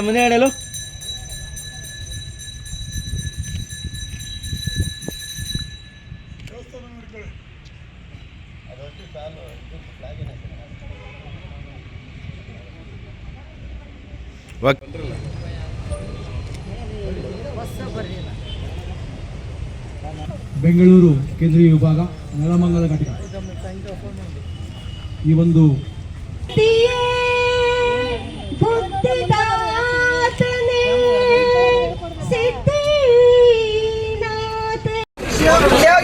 ಮುಂದೆ ಹೇಳಲು ಬೆಂಗಳೂರು ಕೇಂದ್ರೀಯ ವಿಭಾಗ ನೆಲಮಂಗಲ ಘಟಕ. ಈ ಒಂದು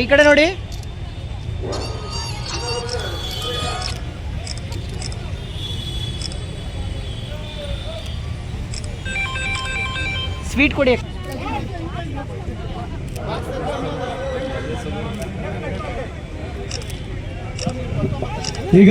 ಈ ಕಡೆ ನೋಡಿ. ಸ್ವೀಟ್ ಕೊಡಿ. ಈಗ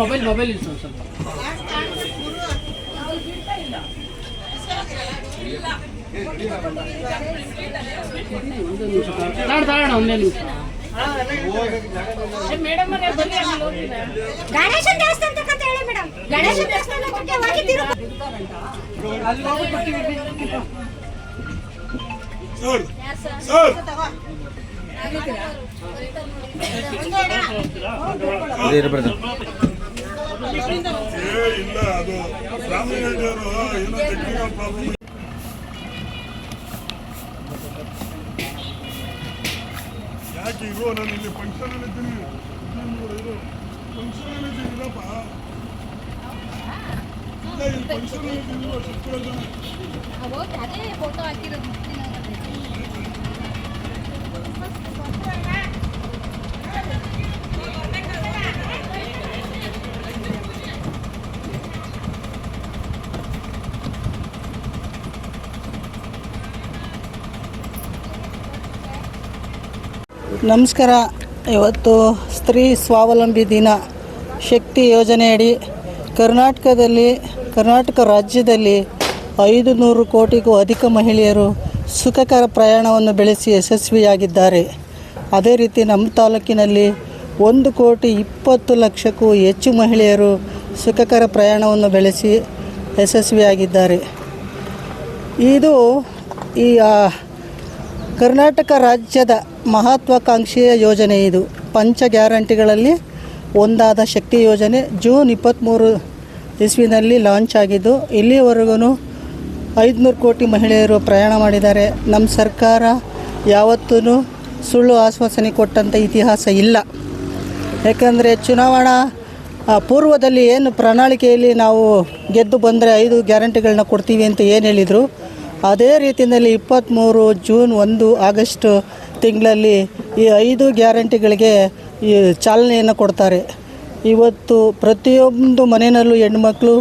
ಮೊಬೈಲ್ ಮೊಬೈಲ್ ಇಲ್ಲ ಸರ್ ಸ್ವಲ್ಪ. ತಾಡ್ ತಾಳೋಣ ಒಂದೇ ನಿಮಿಷ. ಗಣೇಶ ದೇವಸ್ಥಾನ ತಕ್ಕಂತ ಹೇಳಿ ಮೇಡಮ್. ಗಣೇಶ ದೇವಸ್ಥಾನಕ್ಕೆ ಹೋಗಿ ತಿರುಪತಿ ಸರ್. ಇಲ್ಲ ಅದು ಏನೋ ಟೆಕ್ನಿಕಲ್ ಪ್ರಾಬ್ಲಮ್ ಯಾಕೆ ಇರೋ ನಾನು ಇಲ್ಲಿ ಫಂಕ್ಷನ್ ಅಲ್ಲಿ ಇದ್ದೀನಿ. ಫಂಕ್ಷನ್ ಅಲ್ಲಿ ಇದ್ದೀನಿ ಇಲ್ಲ ಇಲ್ಲಿ ಫಂಕ್ಷನ್ ಅಲ್ಲಿ ಇದ್ದೀನಿ ಅದೇ ಫೋಟೋ ಹಾಕಿರೋದು ನಮಸ್ಕಾರ. ಇವತ್ತು ಸ್ತ್ರೀ ಸ್ವಾವಲಂಬಿ ದಿನ. ಶಕ್ತಿ ಯೋಜನೆಯಡಿ ಕರ್ನಾಟಕದಲ್ಲಿ, ಕರ್ನಾಟಕ ರಾಜ್ಯದಲ್ಲಿ ಐದು ನೂರು ಕೋಟಿಗೂ ಅಧಿಕ ಮಹಿಳೆಯರು ಸುಖಕರ ಪ್ರಯಾಣವನ್ನು ಬೆಳೆಸಿ ಯಶಸ್ವಿಯಾಗಿದ್ದಾರೆ. ಅದೇ ರೀತಿ ನಮ್ಮ ತಾಲೂಕಿನಲ್ಲಿ ಒಂದು ಕೋಟಿ ಇಪ್ಪತ್ತು ಲಕ್ಷಕ್ಕೂ ಹೆಚ್ಚು ಮಹಿಳೆಯರು ಸುಖಕರ ಪ್ರಯಾಣವನ್ನು ಬೆಳೆಸಿ ಯಶಸ್ವಿಯಾಗಿದ್ದಾರೆ. ಇದು ಈ ಕರ್ನಾಟಕ ರಾಜ್ಯದ ಮಹತ್ವಾಕಾಂಕ್ಷೆಯ ಯೋಜನೆ ಇದು. ಪಂಚ ಗ್ಯಾರಂಟಿಗಳಲ್ಲಿ ಒಂದಾದ ಶಕ್ತಿ ಯೋಜನೆ ಜೂನ್ ಇಪ್ಪತ್ತ್ಮೂರು ಇಸ್ವಿನಲ್ಲಿ ಲಾಂಚ್ ಆಗಿದ್ದು, ಇಲ್ಲಿವರೆಗೂ ಐದುನೂರು ಕೋಟಿ ಮಹಿಳೆಯರು ಪ್ರಯಾಣ ಮಾಡಿದ್ದಾರೆ. ನಮ್ಮ ಸರ್ಕಾರ ಯಾವತ್ತೂ ಸುಳ್ಳು ಆಶ್ವಾಸನೆ ಕೊಟ್ಟಂಥ ಇತಿಹಾಸ ಇಲ್ಲ. ಯಾಕಂದರೆ ಚುನಾವಣಾ ಪೂರ್ವದಲ್ಲಿ ಏನು ಪ್ರಣಾಳಿಕೆಯಲ್ಲಿ ನಾವು ಗೆದ್ದು ಬಂದರೆ ಐದು ಗ್ಯಾರಂಟಿಗಳನ್ನ ಕೊಡ್ತೀವಿ ಅಂತ ಏನು ಹೇಳಿದರು, ಅದೇ ರೀತಿಯಲ್ಲಿ ಇಪ್ಪತ್ತ್ಮೂರು ಜೂನ್ ಒಂದು ಆಗಸ್ಟ್ ತಿಂಗಳಲ್ಲಿ ಈ ಐದು ಗ್ಯಾರಂಟಿಗಳಿಗೆ ಈ ಚಾಲನೆಯನ್ನು ಕೊಡ್ತಾರೆ. ಇವತ್ತು ಪ್ರತಿಯೊಂದು ಮನೆಯಲ್ಲೂ ಹೆಣ್ಮಕ್ಳು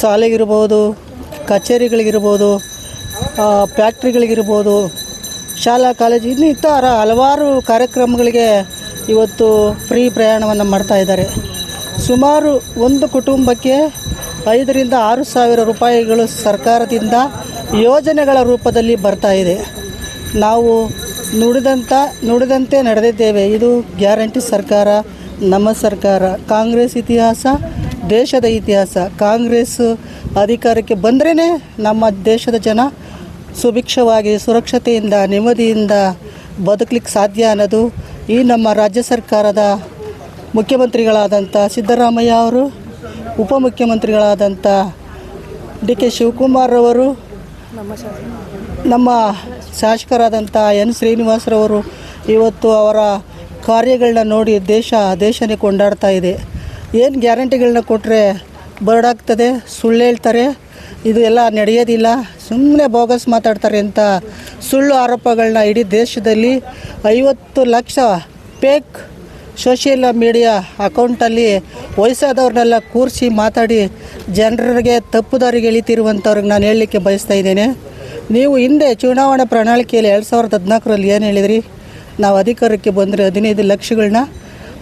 ಶಾಲೆಗಿರ್ಬೋದು, ಕಚೇರಿಗಳಿಗಿರ್ಬೋದು ಫ್ಯಾಕ್ಟ್ರಿಗಳಿಗಿರ್ಬೋದು ಶಾಲಾ, ಕಾಲೇಜು, ಇನ್ನು ಇತರ ಹಲವಾರು ಕಾರ್ಯಕ್ರಮಗಳಿಗೆ ಇವತ್ತು ಫ್ರೀ ಪ್ರಯಾಣವನ್ನು ಮಾಡ್ತಾ ಇದ್ದಾರೆ. ಸುಮಾರು ಒಂದು ಕುಟುಂಬಕ್ಕೆ ಐದರಿಂದ ಆರು ಸಾವಿರ ರೂಪಾಯಿಗಳು ಸರ್ಕಾರದಿಂದ ಯೋಜನೆಗಳ ರೂಪದಲ್ಲಿ ಬರ್ತಾ ಇದೆ. ನಾವು ನುಡಿದಂಥ ನುಡಿದಂತೆ ನಡೆದಿದ್ದೇವೆ. ಇದು ಗ್ಯಾರಂಟಿ ಸರ್ಕಾರ, ನಮ್ಮ ಸರ್ಕಾರ, ಕಾಂಗ್ರೆಸ್ ಇತಿಹಾಸ, ದೇಶದ ಇತಿಹಾಸ. ಕಾಂಗ್ರೆಸ್ ಅಧಿಕಾರಕ್ಕೆ ಬಂದ್ರೇ ನಮ್ಮ ದೇಶದ ಜನ ಸುಭಿಕ್ಷವಾಗಿ ಸುರಕ್ಷತೆಯಿಂದ, ನೆಮ್ಮದಿಯಿಂದ ಬದುಕಲಿಕ್ಕೆ ಸಾಧ್ಯ ಅನ್ನೋದು ಈ ನಮ್ಮ ರಾಜ್ಯ ಸರ್ಕಾರದ ಮುಖ್ಯಮಂತ್ರಿಗಳಾದಂಥ ಸಿದ್ದರಾಮಯ್ಯ ಅವರು, ಉಪಮುಖ್ಯಮಂತ್ರಿಗಳಾದಂಥ ಡಿ ಕೆ ಶಿವಕುಮಾರ್ ಅವರು ನಮ್ಮ ಶಾಸಕರಾದಂಥ ಎನ್ ಶ್ರೀನಿವಾಸರವರು ಇವತ್ತು ಅವರ ಕಾರ್ಯಗಳನ್ನ ನೋಡಿ ದೇಶ ದೇಶನೇ ಕೊಂಡಾಡ್ತಾ ಇದೆ. ಏನು ಗ್ಯಾರಂಟಿಗಳನ್ನ ಕೊಟ್ಟರೆ ಬರ್ಡಾಗ್ತದೆ? ಸುಳ್ಳು ಹೇಳ್ತಾರೆ. ಇದು ಎಲ್ಲ ನಡೆಯೋದಿಲ್ಲ. ಸುಮ್ಮನೆ ಬೋಗಸ್ ಮಾತಾಡ್ತಾರೆ ಅಂತ ಸುಳ್ಳು ಆರೋಪಗಳನ್ನ ಇಡೀ ದೇಶದಲ್ಲಿ ಐವತ್ತು ಲಕ್ಷ ಪೇಕ್ ಸೋಷಿಯಲ್ ಮೀಡಿಯಾ ಅಕೌಂಟಲ್ಲಿ ವಯಸ್ಸಾದವ್ರನ್ನೆಲ್ಲ ಕೂರಿಸಿ ಮಾತಾಡಿ ಜನರಿಗೆ ತಪ್ಪು ದಾರಿಗೆ ಎಳಿತಿರುವಂಥವ್ರಿಗೆ ನಾನು ಹೇಳಲಿಕ್ಕೆ ಬಯಸ್ತಾ ಇದ್ದೇನೆ. ನೀವು ಹಿಂದೆ ಚುನಾವಣಾ ಪ್ರಣಾಳಿಕೆಯಲ್ಲಿ ಎರಡು ಸಾವಿರದ ಹದಿನಾಲ್ಕರಲ್ಲಿ ಏನು ಹೇಳಿದ್ರಿ? ನಾವು ಅಧಿಕಾರಕ್ಕೆ ಬಂದರೆ ಹದಿನೈದು ಲಕ್ಷಗಳನ್ನ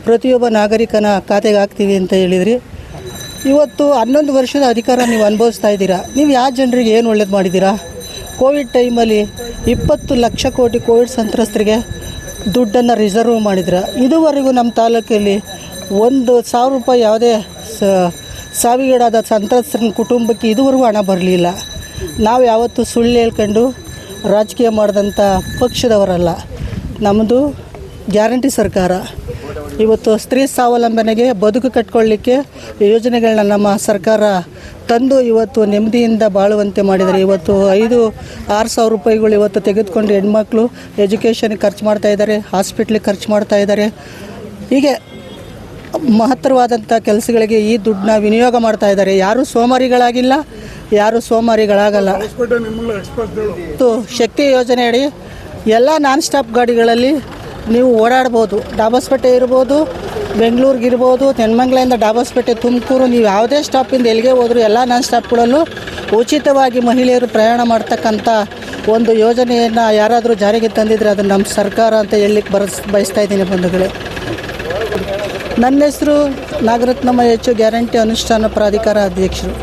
ಪ್ರತಿಯೊಬ್ಬ ನಾಗರಿಕನ ಖಾತೆಗೆ ಹಾಕ್ತೀವಿ ಅಂತ ಹೇಳಿದ್ರಿ. ಇವತ್ತು ಹನ್ನೊಂದು ವರ್ಷದ ಅಧಿಕಾರ ನೀವು ಅನುಭವಿಸ್ತಾ ಇದ್ದೀರಾ? ನೀವು ಯಾವ ಜನರಿಗೆ ಏನು ಒಳ್ಳೇದು ಮಾಡಿದ್ದೀರಾ? ಕೋವಿಡ್ ಟೈಮಲ್ಲಿ ಇಪ್ಪತ್ತು ಲಕ್ಷ ಕೋಟಿ ಕೋವಿಡ್ ಸಂತ್ರಸ್ತರಿಗೆ ದುಡ್ಡನ್ನು ರಿಸರ್ವ್ ಮಾಡಿದ್ರ? ಇದುವರೆಗೂ ನಮ್ಮ ತಾಲೂಕಲ್ಲಿ ಒಂದು ಸಾವಿರ ರೂಪಾಯಿ ಯಾವುದೇ ಸಾವಿಗೀಡಾದ ಸಂತ್ರಸ್ತರ ಕುಟುಂಬಕ್ಕೆ ಇದುವರೆಗೂ ಹಣ ಬರಲಿಲ್ಲ. ನಾವು ಯಾವತ್ತೂ ಸುಳ್ಳು ಹೇಳ್ಕೊಂಡು ರಾಜಕೀಯ ಮಾಡಿದಂಥ ಪಕ್ಷದವರಲ್ಲ. ನಮ್ಮದು ಗ್ಯಾರಂಟಿ ಸರ್ಕಾರ. ಇವತ್ತು ಸ್ತ್ರೀ ಸ್ವಾವಲಂಬನೆಗೆ ಬದುಕು ಕಟ್ಕೊಳ್ಳಿಕ್ಕೆ ಯೋಜನೆಗಳನ್ನ ನಮ್ಮ ಸರ್ಕಾರ ತಂದು ಇವತ್ತು ನೆಮ್ಮದಿಯಿಂದ ಬಾಳುವಂತೆ ಮಾಡಿದ್ದಾರೆ. ಇವತ್ತು ಐದು ಆರು ಸಾವಿರ ರೂಪಾಯಿಗಳು ಇವತ್ತು ತೆಗೆದುಕೊಂಡು ಹೆಣ್ಮಕ್ಳು ಎಜುಕೇಷನ್ಗೆ ಖರ್ಚು ಮಾಡ್ತಾ ಇದ್ದಾರೆ ಹಾಸ್ಪಿಟ್ಲಿಗೆ ಖರ್ಚು ಮಾಡ್ತಾ ಇದ್ದಾರೆ. ಹೀಗೆ ಮಹತ್ತರವಾದಂಥ ಕೆಲಸಗಳಿಗೆ ಈ ದುಡ್ಡನ್ನ ವಿನಿಯೋಗ ಮಾಡ್ತಾ ಇದ್ದಾರೆ. ಯಾರೂ ಸೋಮಾರಿಗಳಾಗಿಲ್ಲ ಯಾರೂ ಸೋಮಾರಿಗಳಾಗಲ್ಲ. ಶಕ್ತಿ ಯೋಜನೆ ಅಡಿ ಎಲ್ಲ ನಾನ್ ಸ್ಟಾಪ್ ಗಾಡಿಗಳಲ್ಲಿ ನೀವು ಓಡಾಡ್ಬೋದು. ಡಾಬಸ್ಪೇಟೆ ಇರ್ಬೋದು ಬೆಂಗಳೂರಿಗೆ ಇರ್ಬೋದು ತೆನ್ಮಂಗ್ಲಿಂದ ಡಾಬಸ್ಪೇಟೆ ತುಮಕೂರು, ನೀವು ಯಾವುದೇ ಸ್ಟಾಪಿಂದ ಎಲ್ಲಿಗೆ ಹೋದರೂ ಎಲ್ಲ ನಾನ್ ಸ್ಟಾಪ್ಗಳಲ್ಲೂ ಉಚಿತವಾಗಿ ಮಹಿಳೆಯರು ಪ್ರಯಾಣ ಮಾಡ್ತಕ್ಕಂಥ ಒಂದು ಯೋಜನೆಯನ್ನು ಯಾರಾದರೂ ಜಾರಿಗೆ ತಂದಿದ್ರೆ ಅದು ನಮ್ಮ ಸರ್ಕಾರ ಅಂತ ಹೇಳಲಿಕ್ಕೆ ಬರಸ್, ಬಯಸ್ತಾ ಇದ್ದೀನಿ ಬಂಧುಗಳೇ. ನನ್ನ ಹೆಸರು ನಾಗರತ್ನಮ್ಮ ಹೆಚ್ಚು ಗ್ಯಾರಂಟಿ ಅನುಷ್ಠಾನ ಪ್ರಾಧಿಕಾರ ಅಧ್ಯಕ್ಷರು.